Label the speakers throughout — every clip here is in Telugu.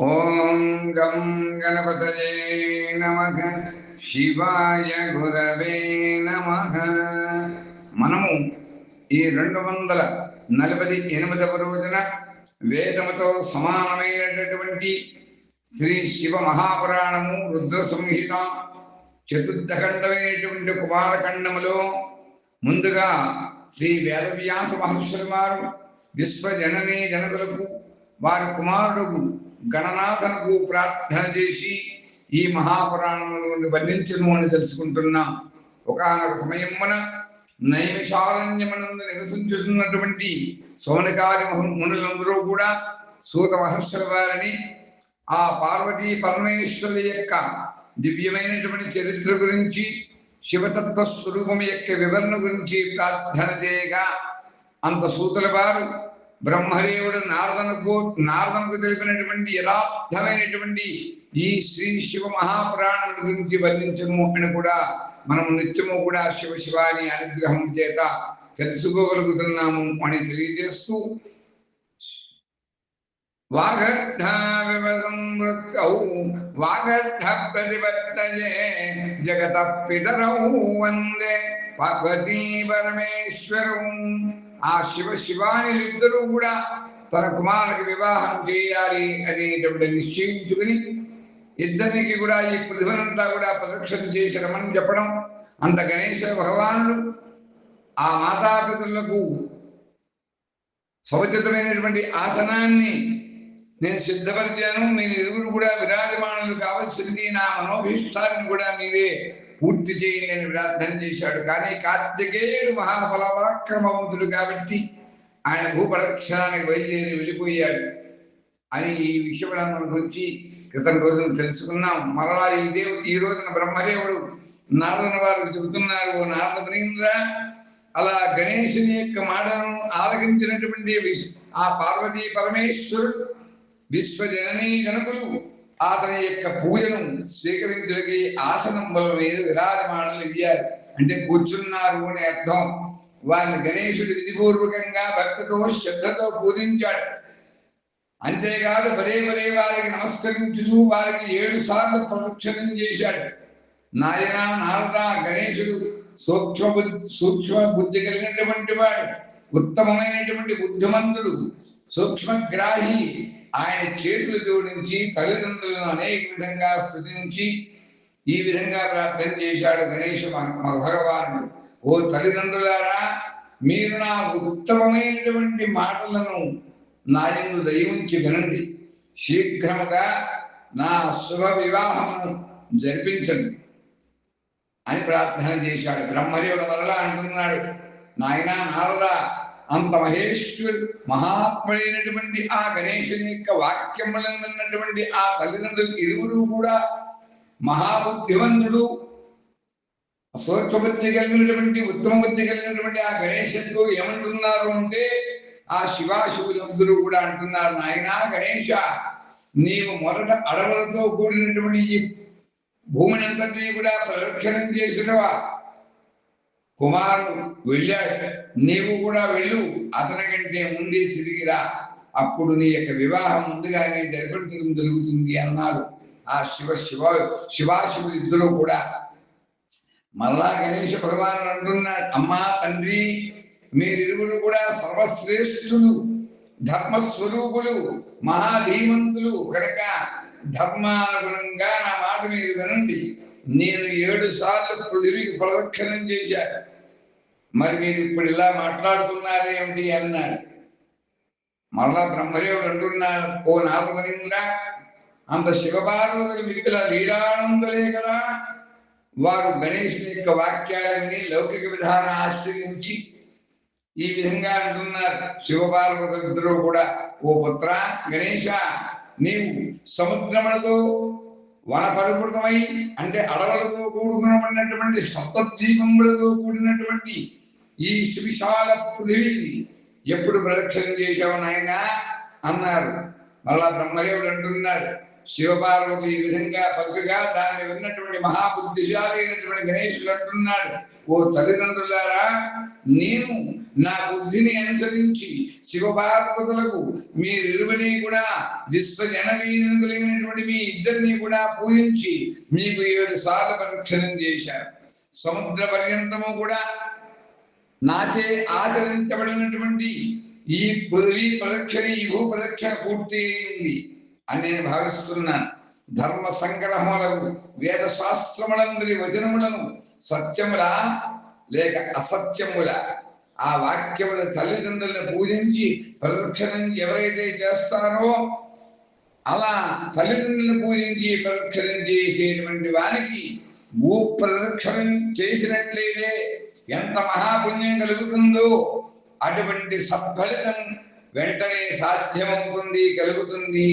Speaker 1: ఓం గం గణపతయే నమ. శివాయ గురవే నమ. మనము ఈ రెండు వందల నలభై ఎనిమిదవ రోజున వేదముతో సమానమైనటువంటి శ్రీ శివ మహాపురాణము రుద్ర సంహిత చతుర్థఖండమైనటువంటి కుమారఖండములో ముందుగా శ్రీ వేదవ్యాస మహర్షులు వారు విశ్వజననీ జనకులకు వారి కుమారుడు గణనాథనకు ప్రార్థన చేసి ఈ మహాపురాణంలో వర్ణించను అని తెలుసుకుంటున్నాం ఒకనొక సమయమున నైమిషారణ్యమనందు నివసించుతున్నటువంటి సోనకాది మునులందరూ కూడా సూత మహర్షుల వారిని ఆ పార్వతీ పరమేశ్వరుల యొక్క దివ్యమైనటువంటి చరిత్ర గురించి శివతత్వ స్వరూపం యొక్క వివరణ గురించి ప్రార్థన చేయగా అంత సూతుల వారు బ్రహ్మదేవుడు నారదనకు నారదనకు తెలిపినటువంటి యథార్థమైనటువంటి ఈ శ్రీ శివ మహాపురాణం గురించి వర్ణించము అని కూడా మనం నిత్యము కూడా శివ శివాని అనుగ్రహం చేత తెలుసుకోగలుగుతున్నాము అని తెలియజేస్తూ వాగర్ధ వాగర్ధ ప్రతిపత్తయే జగత పితరౌ వందే పార్వతీ పరమేశ్వరం. ఆ శివ శివానిలిద్దరూ కూడా తన కుమారుకి వివాహం చేయాలి అనేటువంటి నిశ్చయించుకుని ఇద్దరికి కూడా ఈ ప్రతిభనంతా కూడా ప్రదక్షిణ చేసి రమని చెప్పడం అంత గణేశ భగవానుడు ఆ మాతాపితరులకు సముచితమైనటువంటి ఆసనాన్ని నేను సిద్ధపరిచాను. మీరు ఇరువురు కూడా విరాజమానులు కావలసింది. నా మనోభీష్టాన్ని కూడా మీరే పూర్తి చేయండి అని ప్రార్థన చేశాడు. కానీ కార్తికేయుడు మహాఫల పరాక్రమవంతుడు కాబట్టి ఆయన భూపరక్షణానికి బయలుదేరి వెళ్ళిపోయాడు. అని ఈ విషయం గురించి క్రితం రోజున తెలుసుకున్నాం. మరలా ఈ దేవు ఈ రోజున బ్రహ్మదేవుడు నారదుని వారికి చెబుతున్నారు ఓ నారద అలా గణేశుని యొక్క మాటను ఆలకించినటువంటి ఆ పార్వతీ పరమేశ్వరుడు విశ్వజననీ జనకులు అతని యొక్క పూజను స్వీకరించుడికి ఆసనముల మీద విరాజమానులు ఇయ్యారు. అంటే కూర్చున్నారు అని అర్థం. వారిని గణేశుడు విధిపూర్వకంగా భక్తితో శ్రద్ధతో పూజించాడు. అంతేకాదు పదే పదే వారికి నమస్కరించుతూ వారికి ఏడు సార్లు ప్రదక్షిణం చేశాడు. నాయన నారద గణేశుడు సూక్ష్మ బుద్ధి సూక్ష్మ బుద్ధి కలిగినటువంటి వాడు ఉత్తమమైనటువంటి బుద్ధిమంతుడు సూక్ష్మగ్రాహి ఆయన చేతులు జోడించి తల్లిదండ్రులను అనేక విధంగా స్థుతించి ఈ విధంగా ప్రార్థన చేశాడు గణేష మహ- భగవానుడు. ఓ తల్లిదండ్రులారా మీరు నా ఉత్తమమైనటువంటి మాటలను నా యందు దయవుంచి వినండి. శీఘ్రముగా నా శుభ వివాహమును జరిపించండి అని ప్రార్థన చేశాడు. బ్రహ్మదేవుడు వల్ల అంటున్నాడు నాయనా నారదా అంత మహేశ్వరుడు మహాత్ముడైనటువంటి ఆ గణేశుని యొక్క వాక్యములను విన్నటువంటి ఆ తల్లిదండ్రులు ఇరువురు కూడా మహాబుద్ధివంతుడు సూక్ష్మబుద్ధి కలిగినటువంటి ఉత్తమ బుద్ధి కలిగినటువంటి ఆ గణేశుడు ఏమంటున్నారు అంటే ఆ శివాశివులందరూ కూడా అంటున్నారు నాయనా గణేశ నీవు మొదట అడవులతో కూడినటువంటి ఈ భూమిని అంతటినీ కూడా ప్రదక్షిణం చేసినవా? కుమారుడు వెళ్ళాడు. నీవు కూడా వెళ్ళు. అతని కంటే ముందే తిరిగిరా అప్పుడు నీ యొక్క వివాహం ముందుగానే జరిపించడం జరుగుతుంది అన్నారు ఆ శివ శివ శివాశివులు ఇద్దరు కూడా. మరలా గణేష భగవాను అంటున్నాడు అమ్మా తండ్రి మీరిరువురు కూడా సర్వశ్రేష్ఠులు ధర్మస్వరూపులు మహాధీమంతులు. కనుక ధర్మానుగుణంగా నా మాట మీరు వినండి. నేను ఏడు సార్లు పృథివీకి ప్రదక్షిణం చేశాను మరి మీరు ఇప్పుడు ఇలా మాట్లాడుతున్నారేమిటి అన్నాడు మరలా బ్రహ్మదేవుడు అంటున్నాడు ఓ నారదమనింద్ర అంత శివపార్వతులు మిక్కుల లీలానందులే కదా. వారు గణేశుని యొక్క వాక్యాలని లౌకిక విధానం ఆశ్రయించి ఈ విధంగా అంటున్నారు. శివపార్వతులిద్దరూ కూడా ఓ పుత్ర గణేశ నీవు సముద్రములతో వన పరివృతమై అంటే అడవులతో కూడుకున్నటువంటి సప్తద్వీపములతో కూడినటువంటి ఈ సువిశాల పృథివీని ఎప్పుడు ప్రదక్షిణం చేశావు నాయన? అన్నారు. మళ్ళా బ్రహ్మదేవుడు అంటున్నాడు. శివపార్వతి ఈ విధంగా పలుకగా దాన్ని విన్నటువంటి మహాబుద్ధిశాలి అయినటువంటి గణేశుడు అంటున్నాడు. ఓ తల్లిదండ్రులారా నేను నా బుద్ధిని అనుసరించి శివపార్వతులకు మీరిరువుని కూడా విశ్వజనవీనులైనటువంటి మీ ఇద్దరిని కూడా పూజించి మీకు ఏడు సార్లు పరిక్షణం చేశారు. సముద్ర పర్యంతము కూడా నాచే ఆచరించబడినటువంటి ఈ పృథ్వీ ప్రదక్షిణ ఈ భూ ప్రదక్షిణ పూర్తి అయింది. అని నేను భావిస్తున్నాను. ధర్మ సంగ్రహములకు వేద శాస్త్రములందరి వచనములను సత్యములా లేక అసత్యముల ఆ వాక్యముల తల్లిదండ్రులను పూజించి ప్రదక్షిణం ఎవరైతే చేస్తారో అలా తల్లిదండ్రులను పూజించి ప్రదక్షిణం చేసేటువంటి వానికి భూ ప్రదక్షిణం చేసినట్లయితే ఎంత మహాపుణ్యం కలుగుతుందో అటువంటి సత్ఫలితం వెంటనే సాధ్యమవుతుంది కలుగుతుంది.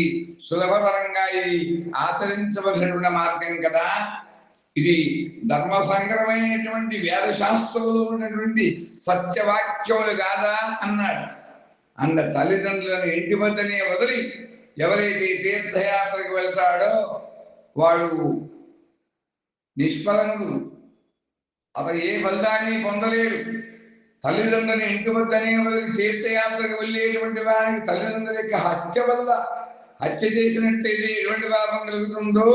Speaker 1: సులభతరంగా ఇది ఆచరించవలసినటువంటి మార్గం కదా. ఇది ధర్మ సంగ్రమైనటువంటి వేద శాస్త్రములు ఉన్నటువంటి సత్యవాక్యములు కాదా అన్నాడు. అన్న తల్లిదండ్రులను ఇంటి వద్దనే వదిలి ఎవరైతే తీర్థయాత్రకు వెళ్తాడో వాడు నిష్ఫలముడు. అతను ఏ ఫలితాన్ని పొందలేడు. తల్లిదండ్రుని ఇంటి వద్దనే తీర్థయాత్రకు వెళ్ళేటువంటి వారికి తల్లిదండ్రుల యొక్క హత్య వల్ల హత్య చేసినట్లయితే ఎటువంటి పాపం కలుగుతుందో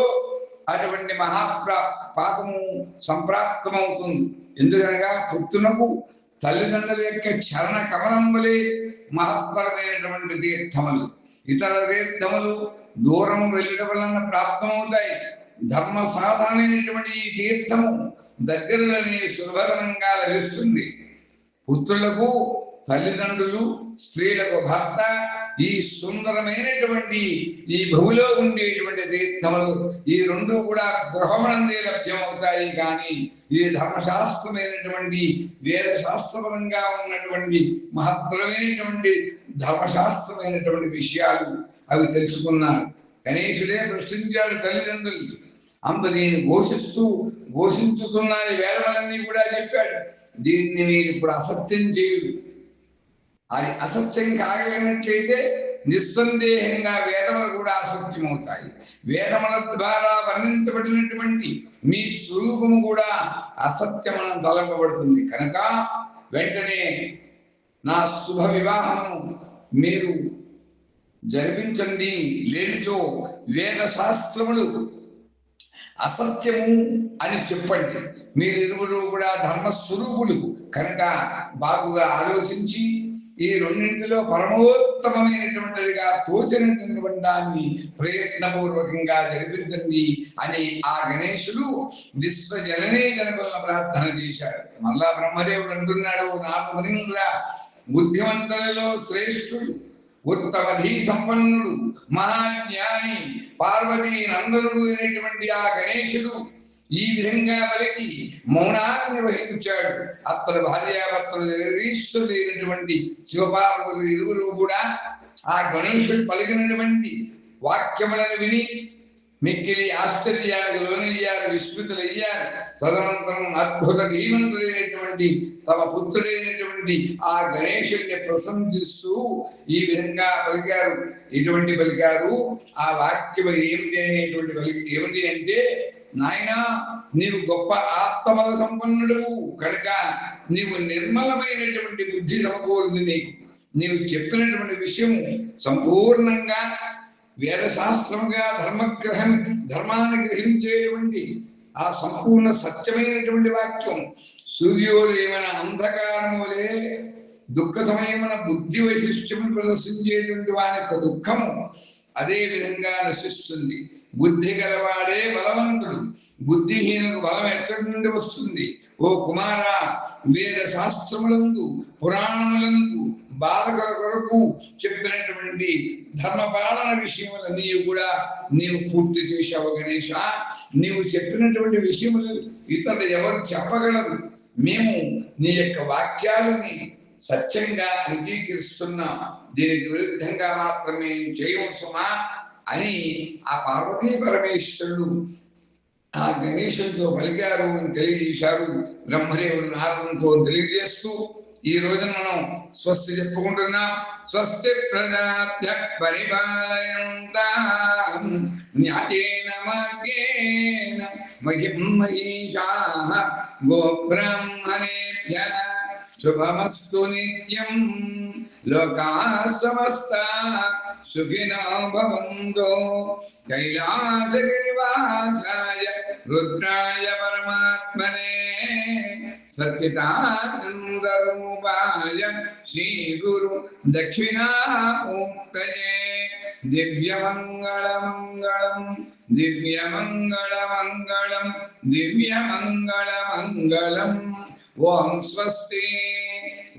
Speaker 1: అటువంటి మహాప్రా పాపము సంప్రాప్తమవుతుంది. ఎందుకనగా పుత్రునకు తల్లిదండ్రుల యొక్క చరణ కమలం వలె మహత్తరమైనటువంటి తీర్థములు. ఇతర తీర్థములు దూరం వెళ్ళడం వలన ప్రాప్తమవుతాయి. ధర్మ సాధనమైనటువంటి ఈ తీర్థము దగ్గరలోనే సులభతరంగా లభిస్తుంది. పుత్రులకు తల్లిదండ్రులు స్త్రీలకు భర్త ఈ సుందరమైనటువంటి ఈ భూమిలో ఉండేటువంటి తీర్థములు ఈ రెండు కూడా గృహమునందే లభ్యమవుతాయి. కానీ ఈ ధర్మశాస్త్రమైనటువంటి వేదశాస్త్రపరంగా ఉన్నటువంటి మహత్తరమైనటువంటి ధర్మశాస్త్రమైనటువంటి విషయాలు అవి తెలుసుకున్నారు గణేశుడే ప్రశ్నించాడు తల్లిదండ్రులు. అంత నేను ఘోషిస్తూ ఘోషించుతున్నది వేదములన్నీ కూడా చెప్పాడు. దీన్ని మీరు ఇప్పుడు అసత్యం చేయుడు అది అసత్యం కాగలిగినట్లయితే నిస్సందేహంగా వేదములు కూడా అసత్యం అవుతాయి వేదముల ద్వారా వర్ణించబడినటువంటి మీ స్వరూపము కూడా అసత్యమనం తలంపబడుతుంది కనుక వెంటనే నా శుభ వివాహమును మీరు జరిపించండి. లేనిచో వేద శాస్త్రములు అసత్యము అని చెప్పండి. మీరిరువురు కూడా ధర్మస్వరూపులు. కనుక బాగుగా ఆలోచించి ఈ రెండింటిలో పరమోత్తమమైనటువంటిదిగా తోచినటువంటి దాన్ని ప్రయత్నపూర్వకంగా జరిపించండి అని ఆ గణేశుడు విశ్వజననే గనుకుల ప్రార్థన చేశాడు మళ్ళా బ్రహ్మదేవుడు అంటున్నాడు నాకు బుద్ధిమంతులలో శ్రేష్ఠుడు. ఉత్తమధీ సంపన్నుడు మహాజ్ఞాని పార్వతీ నందనుడు అయినటువంటి ఆ గణేశుడు ఈ విధంగా పలికి మౌనాన్ని నిర్వహించాడు. అతడు భార్యాభర్తలు అయినటువంటి శివపార్వతులు ఇరువురు కూడా ఆ గణేశుడు పలికినటువంటి వాక్యములను విని మిక్కిలి ఆశ్చర్యానికి లోనయ్యారు విస్మృతులయ్యారు. తదనంతరం అద్భుత ధీమంతుడైనటువంటి తమ పుత్రుడైనటువంటి ఆ గణేశుడిని ప్రశంసిస్తూ ఈ విధంగా పలికారు. ఎటువంటి పలికారు? ఆ వాక్యం ఏమిటి అనేటువంటి పలికి ఏమిటి అంటే నాయనా నీవు గొప్ప ఆత్మల సంపన్నుడు కనుక నీవు నిర్మలమైనటువంటి బుద్ధి సమకూరుంది నీకు. నీవు చెప్పినటువంటి విషయం సంపూర్ణంగా వేదశాస్త్రముగా ధర్మగ్రహం ధర్మాన్ని గ్రహించేటువంటి ఆ సంపూర్ణ సత్యమైనటువంటి వాక్యం సూర్యోదయమైన అంధకారములే దుఃఖమయమైన బుద్ధి వైశిష్ట్యమును ప్రదర్శించేటువంటి వాని యొక్క దుఃఖము అదే విధంగా నశిస్తుంది. బుద్ధి గలవాడే బలవంతుడు. బుద్ధిహీనకు బలం ఎక్కడి నుండి వస్తుంది? ఓ కుమార వేద శాస్త్రములందు పురాణములందు బాధక కొరకు చెప్పినటువంటి విషయములు విషయములన్నీ కూడా నీవు పూర్తి చేశావు గణేష నీవు చెప్పినటువంటి విషయములు ఇతరులు ఎవరు చెప్పగలరు? మేము నీ యొక్క వాక్యాలని సత్యంగా అంగీకరిస్తున్నాం దీనికి విరుద్ధంగా మాత్రమే చేయము అని ఆ పార్వతీ పరమేశ్వరుడు ఆ గణేశంతో పలికారు అని తెలియజేశారు. బ్రహ్మదేవుడు నారదంతో తెలియజేస్తూ ఈ రోజున మనం స్వస్తి చెప్పుకుంటున్నాం. స్వస్తి ప్రజాభ్య పరిపాలయంతేన మార్గేణ మహిమహీషా గోబ్రహ్మణేభ్య. శుభమస్తు నిత్యం. लोकाः समस्ताः सुखिनो भवन्तु कैलासगिरिवासाय रुद्राय परमात्मने सच्चिदानन्दरूपाय श्रीगुरु दक्षिणामूर्तये दिव्यमङ्गलमङ्गलं दिव्यमङ्गलमङ्गलं दिव्यमङ्गलमङ्गलम् ॐ स्वस्ति